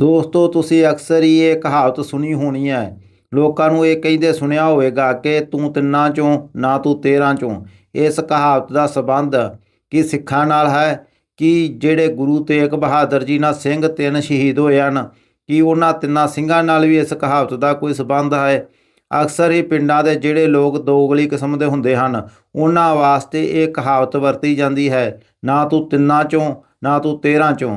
ਦੋਸਤੋ, ਤੁਸੀਂ ਅਕਸਰ ਹੀ ਇਹ ਕਹਾਵਤ ਸੁਣੀ ਹੋਣੀ ਹੈ। ਲੋਕਾਂ ਨੂੰ ਇਹ ਕਹਿੰਦੇ ਸੁਣਿਆ ਹੋਵੇਗਾ ਕਿ ਤੂੰ ਤਿੰਨਾਂ ਚੋਂ, ਨਾ ਤੂੰ ਤੇਰਾਂ ਚੋਂ। ਇਸ ਕਹਾਵਤ ਦਾ ਸਬੰਧ ਕੀ ਸਿੱਖਾਂ ਨਾਲ ਹੈ? ਕਿ ਜਿਹੜੇ ਗੁਰੂ ਤੇਗ ਬਹਾਦਰ ਜੀ ਨਾਲ ਸਿੰਘ ਤਿੰਨ ਸ਼ਹੀਦ ਹੋਏ ਹਨ, ਕਿ ਉਹਨਾਂ ਤਿੰਨਾਂ ਸਿੰਘਾਂ ਨਾਲ ਵੀ ਇਸ ਕਹਾਵਤ ਦਾ ਕੋਈ ਸਬੰਧ ਹੈ? ਅਕਸਰ ਹੀ ਪਿੰਡਾਂ ਦੇ ਜਿਹੜੇ ਲੋਕ ਦੋਗਲੀ ਕਿਸਮ ਦੇ ਹੁੰਦੇ ਹਨ, ਉਹਨਾਂ ਵਾਸਤੇ ਇਹ ਕਹਾਵਤ ਵਰਤੀ ਜਾਂਦੀ ਹੈ, ਨਾ ਤੂੰ ਤਿੰਨਾਂ ਚੋਂ, ਨਾ ਤੂੰ ਤੇਰਾਂ ਚੋਂ।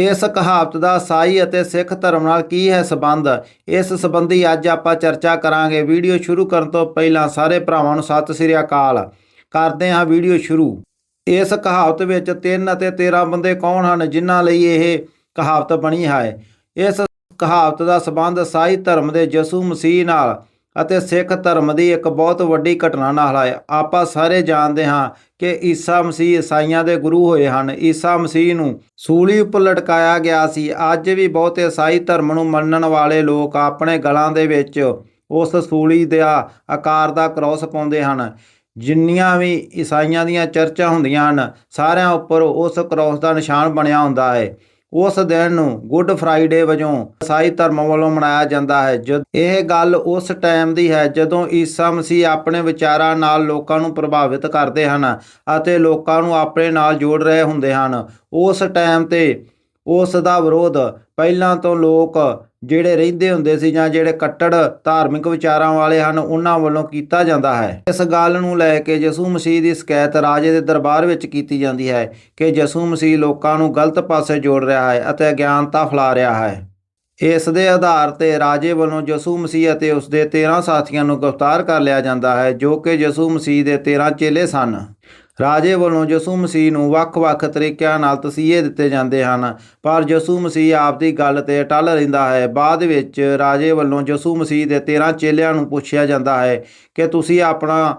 ਇਸ ਕਹਾਵਤ ਦਾ ਸਾਈ ਅਤੇ ਸਿੱਖ ਧਰਮ ਨਾਲ ਕੀ ਹੈ ਸਬੰਧ? ਇਸ ਸੰਬੰਧੀ ਅੱਜ ਆਪਾਂ ਚਰਚਾ ਕਰਾਂਗੇ। ਵੀਡੀਓ ਸ਼ੁਰੂ ਕਰਨ ਤੋਂ ਪਹਿਲਾਂ ਸਾਰੇ ਭਰਾਵਾਂ ਨੂੰ ਸਤਿ ਸ੍ਰੀ ਅਕਾਲ। ਕਰਦੇ ਹਾਂ ਵੀਡੀਓ ਸ਼ੁਰੂ। ਇਸ ਕਹਾਵਤ ਵਿੱਚ ਤਿੰਨ ਅਤੇ 13 ਬੰਦੇ ਕੌਣ ਹਨ, ਜਿਨ੍ਹਾਂ ਲਈ ਇਹ ਕਹਾਵਤ ਬਣੀ ਹੈ? ਇਸ ਕਹਾਵਤ ਦਾ ਸਬੰਧ ਸਾਈ ਧਰਮ ਦੇ ਯਸੂ ਮਸੀਹ ਨਾਲ ਅਤੇ ਸਿੱਖ ਧਰਮ ਦੀ ਇੱਕ ਬਹੁਤ ਵੱਡੀ ਘਟਨਾ ਨਾਲ ਹੈ ਆਪਾਂ ਸਾਰੇ ਜਾਣਦੇ ਹਾਂ ਕਿ ਈਸਾ ਮਸੀਹ ਈਸਾਈਆਂ ਦੇ ਗੁਰੂ ਹੋਏ ਹਨ। ਈਸਾ ਮਸੀਹ ਨੂੰ ਸੂਲੀ ਉੱਪਰ ਲਟਕਾਇਆ ਗਿਆ ਸੀ। ਅੱਜ ਵੀ ਬਹੁਤੇ ਈਸਾਈ ਧਰਮ ਨੂੰ ਮੰਨਣ ਵਾਲੇ ਲੋਕ ਆਪਣੇ ਗਲਾਂ ਦੇ ਵਿੱਚ ਉਸ ਸੂਲੀ ਦਾ ਆਕਾਰ ਦਾ ਕ੍ਰੋਸ ਪਾਉਂਦੇ ਹਨ। ਜਿੰਨੀਆਂ ਵੀ ਈਸਾਈਆਂ ਦੀਆਂ ਚਰਚਾਂ ਹੁੰਦੀਆਂ ਹਨ, ਸਾਰਿਆਂ ਉੱਪਰ ਉਸ ਕ੍ਰੋਸ ਦਾ ਨਿਸ਼ਾਨ ਬਣਿਆ ਹੁੰਦਾ ਹੈ। ਉਸ ਦਿਨ ਨੂੰ ਗੁੱਡ ਫਰਾਈਡੇ ਵਜੋਂ ਈਸਾਈ ਧਰਮ ਵੱਲੋਂ ਮਨਾਇਆ ਜਾਂਦਾ ਹੈ। ਜਦ ਇਹ ਗੱਲ ਉਸ ਟਾਈਮ ਦੀ ਹੈ ਜਦੋਂ ਈਸਾ ਮਸੀਹ ਆਪਣੇ ਵਿਚਾਰਾਂ ਨਾਲ ਲੋਕਾਂ ਨੂੰ ਪ੍ਰਭਾਵਿਤ ਕਰਦੇ ਹਨ ਅਤੇ ਲੋਕਾਂ ਨੂੰ ਆਪਣੇ ਨਾਲ ਜੋੜ ਰਹੇ ਹੁੰਦੇ ਹਨ। ਉਸ ਟਾਈਮ ਤੇ ਉਸ ਦਾ ਵਿਰੋਧ ਪਹਿਲਾਂ ਤੋਂ ਲੋਕ ਜਿਹੜੇ ਰਹਿੰਦੇ ਹੁੰਦੇ ਸੀ ਜਾਂ ਜਿਹੜੇ ਕੱਟੜ ਧਾਰਮਿਕ ਵਿਚਾਰਾਂ ਵਾਲੇ ਹਨ, ਉਹਨਾਂ ਵੱਲੋਂ ਕੀਤਾ ਜਾਂਦਾ ਹੈ। ਇਸ ਗੱਲ ਨੂੰ ਲੈ ਕੇ ਯਿਸੂ ਮਸੀਹ ਦੀ ਸ਼ਿਕਾਇਤ ਰਾਜੇ ਦੇ ਦਰਬਾਰ ਵਿੱਚ ਕੀਤੀ ਜਾਂਦੀ ਹੈ ਕਿ ਯਿਸੂ ਮਸੀਹ ਲੋਕਾਂ ਨੂੰ ਗਲਤ ਪਾਸੇ ਜੋੜ ਰਿਹਾ ਹੈ ਅਤੇ ਅਗਿਆਨਤਾ ਫੈਲਾ ਰਿਹਾ ਹੈ। ਇਸ ਦੇ ਆਧਾਰ ਤੇ ਰਾਜੇ ਵੱਲੋਂ ਯਿਸੂ ਮਸੀਹ ਅਤੇ ਉਸ ਦੇ 13 ਸਾਥੀਆਂ ਨੂੰ ਗ੍ਰਿਫਤਾਰ ਕਰ ਲਿਆ ਜਾਂਦਾ ਹੈ, ਜੋ ਕਿ ਯਿਸੂ ਮਸੀਹ ਦੇ 13 ਚੇਲੇ ਸਨ। ਰਾਜੇ ਵੱਲੋਂ ਯਿਸੂ ਮਸੀਹ ਨੂੰ ਵੱਖ-ਵੱਖ ਤਰੀਕਿਆਂ ਨਾਲ ਤਸੀਹੇ ਦਿੱਤੇ ਜਾਂਦੇ ਹਨ। ਪਰ ਯਿਸੂ ਮਸੀਹ ਆਪ ਦੀ ਗੱਲ ਤੇ ਅਟਲ ਰਹਿੰਦਾ ਹੈ। ਬਾਅਦ ਵਿੱਚ ਰਾਜੇ ਵੱਲੋਂ ਯਿਸੂ ਮਸੀਹ ਦੇ 13 ਚੇਲਿਆਂ ਨੂੰ ਪੁੱਛਿਆ ਜਾਂਦਾ ਹੈ ਕਿ ਤੁਸੀਂ ਆਪਣਾ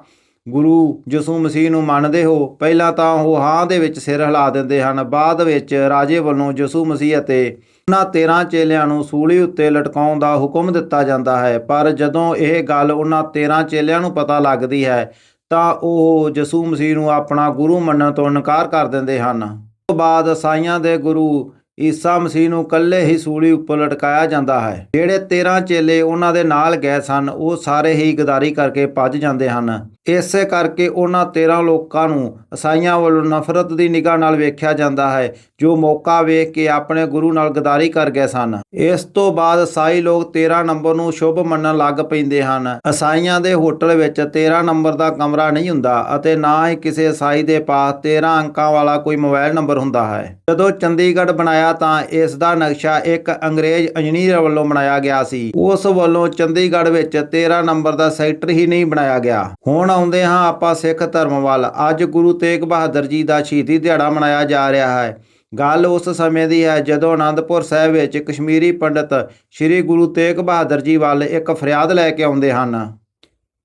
ਗੁਰੂ ਯਿਸੂ ਮਸੀਹ ਨੂੰ ਮੰਨਦੇ ਹੋ? ਪਹਿਲਾਂ ਤਾਂ ਉਹ ਹਾਂ ਦੇ ਵਿੱਚ ਸਿਰ ਹਿਲਾ ਦਿੰਦੇ ਹਨ। ਬਾਅਦ ਵਿੱਚ ਰਾਜੇ ਵੱਲੋਂ ਯਿਸੂ ਮਸੀਹ ਅਤੇ ਉਹਨਾਂ 13 ਚੇਲਿਆਂ ਨੂੰ ਸੂਲੀ ਉੱਤੇ ਲਟਕਾਉਣ ਦਾ ਹੁਕਮ ਦਿੱਤਾ ਜਾਂਦਾ ਹੈ। ਪਰ ਜਦੋਂ ਇਹ ਗੱਲ ਉਹਨਾਂ 13 ਚੇਲਿਆਂ ਨੂੰ ਪਤਾ ਲੱਗਦੀ ਹੈ ਤਾਂ ਉਹ ਯਿਸੂ ਮਸੀਹ ਨੂੰ ਆਪਣਾ ਗੁਰੂ ਮੰਨਣ ਤੋਂ ਇਨਕਾਰ ਕਰ ਦਿੰਦੇ ਹਨ। ਉਸ ਤੋਂ ਬਾਅਦ ਸਾਈਆਂ ਦੇ ਗੁਰੂ ਈਸਾ ਮਸੀਹ ਨੂੰ ਇਕੱਲੇ ਹੀ ਸੂਲੀ ਉੱਪਰ ਲਟਕਾਇਆ ਜਾਂਦਾ ਹੈ। ਜਿਹੜੇ 13 ਚੇਲੇ ਉਹਨਾਂ ਦੇ ਨਾਲ ਗਏ ਸਨ, ਉਹ ਸਾਰੇ ਹੀ ਗਦਾਰੀ ਕਰਕੇ ਭੱਜ ਜਾਂਦੇ ਹਨ। ਇਸੇ ਕਰਕੇ ਉਹਨਾਂ 13 ਲੋਕਾਂ ਨੂੰ ਈਸਾਈਆਂ ਵੱਲੋਂ ਨਫ਼ਰਤ ਦੀ ਨਿਗਾਹ ਨਾਲ ਵੇਖਿਆ ਜਾਂਦਾ ਹੈ, ਜੋ ਮੌਕਾ ਵੇਖ ਕੇ ਆਪਣੇ ਗੁਰੂ ਨਾਲ ਗਦਾਰੀ ਕਰ ਗਏ ਸਨ। ਇਸ ਤੋਂ ਬਾਅਦ ਈਸਾਈ ਲੋਕ 13 ਨੰਬਰ ਨੂੰ ਸ਼ੁਭ ਮੰਨਣ ਲੱਗ ਪੈਂਦੇ ਹਨ। ਈਸਾਈਆਂ ਦੇ ਹੋਟਲ ਵਿੱਚ 13 ਨੰਬਰ ਦਾ ਕਮਰਾ ਨਹੀਂ ਹੁੰਦਾ ਅਤੇ ਨਾ ਹੀ ਕਿਸੇ ਈਸਾਈ ਦੇ ਪਾਸ 13 ਅੰਕਾਂ ਵਾਲਾ ਕੋਈ ਮੋਬਾਈਲ ਨੰਬਰ ਹੁੰਦਾ ਹੈ। ਜਦੋਂ ਚੰਡੀਗੜ੍ਹ ਬਣਾਇਆ ਤਾਂ ਇਸ ਦਾ ਨਕਸ਼ਾ ਇੱਕ ਅੰਗਰੇਜ਼ ਇੰਜੀਨੀਅਰ ਵੱਲੋਂ ਬਣਾਇਆ ਗਿਆ ਸੀ। ਉਸ ਵੱਲੋਂ ਚੰਡੀਗੜ੍ਹ ਵਿੱਚ 13 ਨੰਬਰ ਦਾ ਸੈਕਟਰ ਹੀ ਨਹੀਂ ਬਣਾਇਆ ਗਿਆ। ਹੁਣ ਆਉਂਦੇ ਹਾਂ ਆਪਾਂ ਸਿੱਖ ਧਰਮ ਵੱਲ। ਅੱਜ ਗੁਰੂ ਤੇਗ ਬਹਾਦਰ ਜੀ ਦਾ ਸ਼ਹੀਦੀ ਦਿਹਾੜਾ ਮਨਾਇਆ ਜਾ ਰਿਹਾ ਹੈ। ਗੱਲ ਉਸ ਸਮੇਂ ਦੀ ਹੈ ਜਦੋਂ ਆਨੰਦਪੁਰ ਸਾਹਿਬ ਵਿੱਚ ਕਸ਼ਮੀਰੀ ਪੰਡਤ ਸ੍ਰੀ ਗੁਰੂ ਤੇਗ ਬਹਾਦਰ ਜੀ ਵੱਲ ਇੱਕ ਫਰਿਆਦ ਲੈ ਕੇ ਆਉਂਦੇ ਹਨ।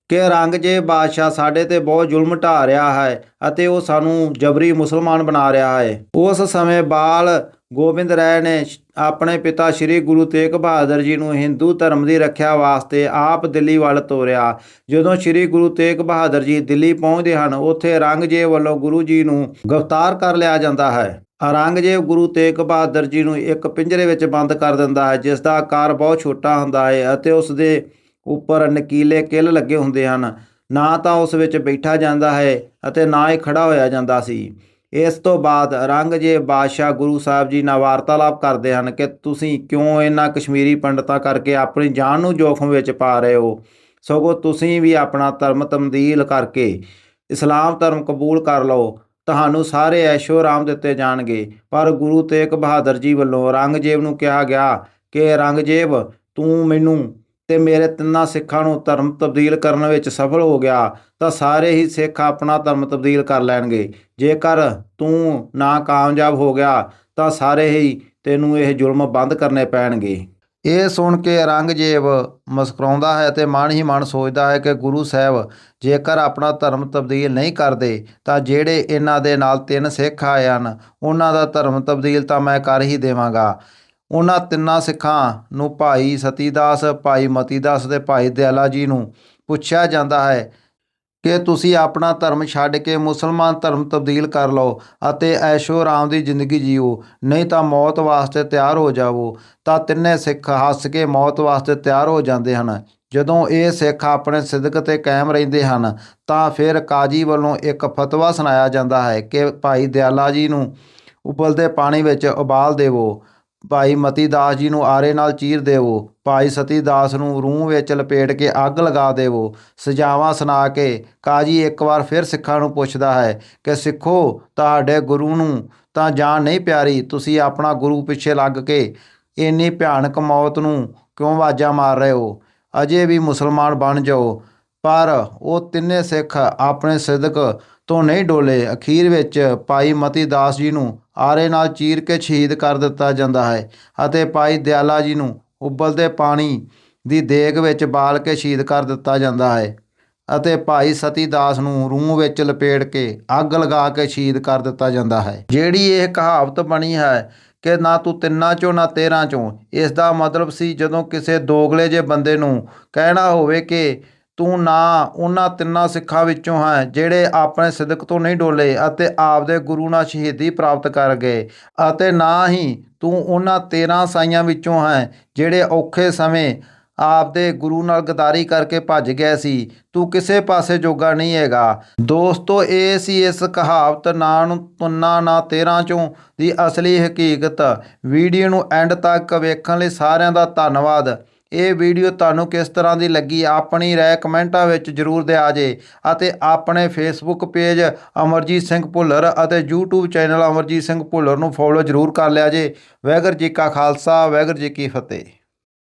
ਕਿ ਔਰੰਗਜ਼ੇਬ ਬਾਦਸ਼ਾਹ ਸਾਡੇ ਤੇ ਬਹੁਤ ਜ਼ੁਲਮ ਢਾ ਰਿਹਾ ਹੈ ਅਤੇ ਉਹ ਸਾਨੂੰ ਜਬਰੀ ਮੁਸਲਮਾਨ ਬਣਾ ਰਿਹਾ ਹੈ। ਉਸ ਸਮੇਂ ਬਾਲ ਗੋਬਿੰਦ ਰਾਏ ਨੇ ਆਪਣੇ ਪਿਤਾ ਸ੍ਰੀ ਗੁਰੂ ਤੇਗ ਬਹਾਦਰ ਜੀ ਨੂੰ ਹਿੰਦੂ ਧਰਮ ਦੀ ਰੱਖਿਆ ਵਾਸਤੇ ਆਪ ਦਿੱਲੀ ਵੱਲ ਤੋਰਿਆ। ਜਦੋਂ ਸ੍ਰੀ ਗੁਰੂ ਤੇਗ ਬਹਾਦਰ ਜੀ ਦਿੱਲੀ ਪਹੁੰਚਦੇ ਹਨ, ਉੱਥੇ ਔਰੰਗਜ਼ੇਬ ਵੱਲੋਂ ਗੁਰੂ ਜੀ ਨੂੰ ਗ੍ਰਿਫਤਾਰ ਕਰ ਲਿਆ ਜਾਂਦਾ ਹੈ। ਔਰੰਗਜ਼ੇਬ ਗੁਰੂ ਤੇਗ ਬਹਾਦਰ ਜੀ ਨੂੰ ਇੱਕ ਪਿੰਜਰੇ ਵਿੱਚ ਬੰਦ ਕਰ ਦਿੰਦਾ ਹੈ, ਜਿਸ ਦਾ ਆਕਾਰ ਬਹੁਤ ਛੋਟਾ ਹੁੰਦਾ ਹੈ ਅਤੇ ਉਸ ਦੇ ਉੱਪਰ ਨਕੀਲੇ ਕਿੱਲ ਲੱਗੇ ਹੁੰਦੇ ਹਨ। ਨਾ ਤਾਂ ਉਸ ਵਿੱਚ ਬੈਠਾ ਜਾਂਦਾ ਹੈ ਅਤੇ ਨਾ ਹੀ ਖੜਾ ਹੋਇਆ ਜਾਂਦਾ ਸੀ। ਇਸ ਤੋਂ ਬਾਅਦ ਰੰਗਜ਼ੇਬ ਬਾਦਸ਼ਾਹ ਗੁਰੂ ਸਾਹਿਬ ਜੀ ਨਾਲ ਵਾਰਤਾਲਾਪ ਕਰਦੇ ਹਨ ਕਿ ਤੁਸੀਂ ਕਿਉਂ ਇਹਨਾਂ ਕਸ਼ਮੀਰੀ ਪੰਡਤਾਂ ਕਰਕੇ ਆਪਣੀ ਜਾਨ ਨੂੰ ਜੋਖਮ ਵਿੱਚ ਪਾ ਰਹੇ ਹੋ? ਸਗੋਂ ਤੁਸੀਂ ਵੀ ਆਪਣਾ ਧਰਮ ਤਬਦੀਲ ਕਰਕੇ ਇਸਲਾਮ ਧਰਮ ਕਬੂਲ ਕਰ ਲਓ। ਤੁਹਾਨੂੰ ਸਾਰੇ ਐਸ਼ੋ ਆਰਾਮ ਦਿੱਤੇ ਜਾਣਗੇ। ਪਰ ਗੁਰੂ ਤੇਗ ਬਹਾਦਰ ਜੀ ਵੱਲੋਂ ਰੰਗਜ਼ੇਬ ਨੂੰ ਕਿਹਾ ਗਿਆ ਕਿ, ਰੰਗਜ਼ੇਬ, ਤੂੰ ਮੈਨੂੰ ਤੇ ਮੇਰੇ ਤਿੰਨਾਂ ਸਿੱਖਾਂ ਨੂੰ ਧਰਮ ਤਬਦੀਲ ਕਰਨ ਵਿੱਚ ਸਫਲ ਹੋ ਗਿਆ, ਤਾਂ ਸਾਰੇ ਹੀ ਸਿੱਖ ਆਪਣਾ ਧਰਮ ਤਬਦੀਲ ਕਰ ਲੈਣਗੇ। ਜੇਕਰ ਤੂੰ ਨਾ ਕਾਮਯਾਬ ਹੋ ਗਿਆ, ਤਾਂ ਸਾਰੇ ਹੀ ਤੈਨੂੰ ਇਹ ਜ਼ੁਲਮ ਬੰਦ ਕਰਨੇ ਪੈਣਗੇ। ਇਹ ਸੁਣ ਕੇ ਔਰੰਗਜ਼ੇਬ ਮੁਸਕਰਾਉਂਦਾ ਹੈ ਤੇ ਮਨ ਹੀ ਮਨ ਸੋਚਦਾ ਹੈ ਕਿ ਗੁਰੂ ਸਾਹਿਬ ਜੇਕਰ ਆਪਣਾ ਧਰਮ ਤਬਦੀਲ ਨਹੀਂ ਕਰਦੇ, ਤਾਂ ਜਿਹੜੇ ਇਹਨਾਂ ਦੇ ਨਾਲ ਤਿੰਨ ਸਿੱਖ ਆਏ ਹਨ, ਉਹਨਾਂ ਦਾ ਧਰਮ ਤਬਦੀਲ ਤਾਂ ਮੈਂ ਕਰ ਹੀ ਦੇਵਾਂਗਾ। ਉਹਨਾਂ ਤਿੰਨਾਂ ਸਿੱਖਾਂ ਨੂੰ ਭਾਈ ਸਤੀਦਾਸ, ਭਾਈ ਮਤੀਦਾਸ ਤੇ ਭਾਈ ਦਿਆਲਾ ਜੀ ਨੂੰ ਪੁੱਛਿਆ ਜਾਂਦਾ ਹੈ ਕਿ ਤੁਸੀਂ ਆਪਣਾ ਧਰਮ ਛੱਡ ਕੇ ਮੁਸਲਮਾਨ ਧਰਮ ਤਬਦੀਲ ਕਰ ਲਓ ਅਤੇ ਐਸ਼ੋ ਆਰਾਮ ਦੀ ਜ਼ਿੰਦਗੀ ਜੀਓ, ਨਹੀਂ ਤਾਂ ਮੌਤ ਵਾਸਤੇ ਤਿਆਰ ਹੋ ਜਾਵੋ। ਤਾਂ ਤਿੰਨੇ ਸਿੱਖ ਹੱਸ ਕੇ ਮੌਤ ਵਾਸਤੇ ਤਿਆਰ ਹੋ ਜਾਂਦੇ ਹਨ। ਜਦੋਂ ਇਹ ਸਿੱਖ ਆਪਣੇ ਸਿਦਕ ਤੇ ਕਾਇਮ ਰਹਿੰਦੇ ਹਨ, ਤਾਂ ਫਿਰ ਕਾਜੀ ਵੱਲੋਂ ਇੱਕ ਫਤਵਾ ਸੁਣਾਇਆ ਜਾਂਦਾ ਹੈ ਕਿ ਭਾਈ ਦਿਆਲਾ ਜੀ ਨੂੰ ਉਬਲਦੇ ਪਾਣੀ ਵਿੱਚ ਉਬਾਲ ਦੇਵੋ। ਭਾਈ ਮਤੀ ਦਾਸ ਜੀ ਨੂੰ ਆਰੇ ਨਾਲ ਚੀਰ ਦੇਵੋ, ਭਾਈ ਸਤੀ ਦਾਸ ਨੂੰ ਰੂਹ ਵਿੱਚ ਲਪੇਟ ਕੇ ਅੱਗ ਲਗਾ ਦੇਵੋ। ਸਜਾਵਾਂ ਸੁਣਾ ਕੇ ਕਾਜੀ ਇੱਕ ਵਾਰ ਫਿਰ ਸਿੱਖਾਂ ਨੂੰ ਪੁੱਛਦਾ ਹੈ ਕਿ ਸਿੱਖੋ, ਤੁਹਾਡੇ ਗੁਰੂ ਨੂੰ ਤਾਂ ਜਾਨ ਨਹੀਂ ਪਿਆਰੀ, ਤੁਸੀਂ ਆਪਣਾ ਗੁਰੂ ਪਿੱਛੇ ਲੱਗ ਕੇ ਇੰਨੀ ਭਿਆਨਕ ਮੌਤ ਨੂੰ ਕਿਉਂ ਆਵਾਜ਼ਾਂ ਮਾਰ ਰਹੇ ਹੋ? ਅਜੇ ਵੀ ਮੁਸਲਮਾਨ ਬਣ ਜਾਓ। ਪਰ ਉਹ ਤਿੰਨੇ ਸਿੱਖ ਆਪਣੇ ਸਿਦਕ ਤੋਂ ਨਹੀਂ ਡੋਲੇ। ਅਖੀਰ ਵਿੱਚ ਭਾਈ ਮਤੀ ਦਾਸ ਜੀ ਨੂੰ ਆਰੇ ਨਾਲ ਚੀਰ ਕੇ ਸ਼ਹੀਦ ਕਰ ਦਿੱਤਾ ਜਾਂਦਾ ਹੈ ਅਤੇ ਭਾਈ ਦਿਆਲਾ ਜੀ ਨੂੰ ਉਬਲਦੇ ਪਾਣੀ ਦੀ ਦੇਗ ਵਿੱਚ ਬਾਲ ਕੇ ਸ਼ਹੀਦ ਕਰ ਦਿੱਤਾ ਜਾਂਦਾ ਹੈ ਅਤੇ ਭਾਈ ਸਤੀ ਦਾਸ ਨੂੰ ਰੂਹ ਵਿੱਚ ਲਪੇੜ ਕੇ ਅੱਗ ਲਗਾ ਕੇ ਸ਼ਹੀਦ ਕਰ ਦਿੱਤਾ ਜਾਂਦਾ ਹੈ। ਜਿਹੜੀ ਇਹ ਕਹਾਵਤ ਬਣੀ ਹੈ ਕਿ ਨਾ ਤੂੰ ਤਿੰਨਾਂ ਚੋਂ ਨਾ ਤੇਰਾਂ ਚੋਂ, ਇਸ ਦਾ ਮਤਲਬ ਸੀ ਜਦੋਂ ਕਿਸੇ ਦੋਗਲੇ ਜੇ ਬੰਦੇ ਨੂੰ ਕਹਿਣਾ ਹੋਵੇ ਕਿ ਤੂੰ ਨਾ ਉਹਨਾਂ ਤਿੰਨਾਂ ਸਿੱਖਾਂ ਵਿੱਚੋਂ ਹੈ, ਜਿਹੜੇ ਆਪਣੇ ਸਿਦਕ ਤੋਂ ਨਹੀਂ ਡੋਲੇ ਅਤੇ ਆਪਦੇ ਗੁਰੂ ਨਾਲ ਸ਼ਹੀਦੀ ਪ੍ਰਾਪਤ ਕਰ ਗਏ। ਅਤੇ ਨਾ ਹੀ ਤੂੰ ਉਹਨਾਂ 13 ਸਾਈਆਂ ਵਿੱਚੋਂ ਹੈ, ਜਿਹੜੇ ਔਖੇ ਸਮੇਂ ਆਪਦੇ ਗੁਰੂ ਨਾਲ ਗਦਾਰੀ ਕਰਕੇ ਭੱਜ ਗਏ ਸੀ। ਤੂੰ ਕਿਸੇ ਪਾਸੇ ਜੋਗਾ ਨਹੀਂ ਹੈਗਾ। ਦੋਸਤੋ, ਇਹ ਸੀ ਇਸ ਕਹਾਵਤ, ਨਾ ਨੂੰ ਨਾ 13 ਚੋਂ ਦੀ ਅਸਲੀ ਹਕੀਕਤ। ਵੀਡੀਓ ਨੂੰ ਐਂਡ ਤੱਕ ਵੇਖਣ ਲਈ ਸਾਰਿਆਂ ਦਾ ਧੰਨਵਾਦ। ਇਹ ਵੀਡੀਓ ਤੁਹਾਨੂੰ ਕਿਸ ਤਰ੍ਹਾਂ ਦੀ ਲੱਗੀ? ਆਪਣੀ ਰਾਏ ਕਮੈਂਟਾਂ ਵਿੱਚ ਜਰੂਰ ਦਿਆ ਜੇ ਅਤੇ ਆਪਣੇ ਫੇਸਬੁੱਕ ਪੇਜ ਅਮਰਜੀਤ ਸਿੰਘ ਭੁੱਲਰ ਅਤੇ YouTube ਚੈਨਲ ਅਮਰਜੀਤ ਸਿੰਘ ਭੁੱਲਰ ਨੂੰ ਫੋਲੋ ਜਰੂਰ ਕਰ ਲਿਆ ਜੇ। ਵਾਹਿਗੁਰੂ ਜੀ ਕਾ ਖਾਲਸਾ, ਵਾਹਿਗੁਰੂ ਜੀ ਕੀ ਫਤਿਹ।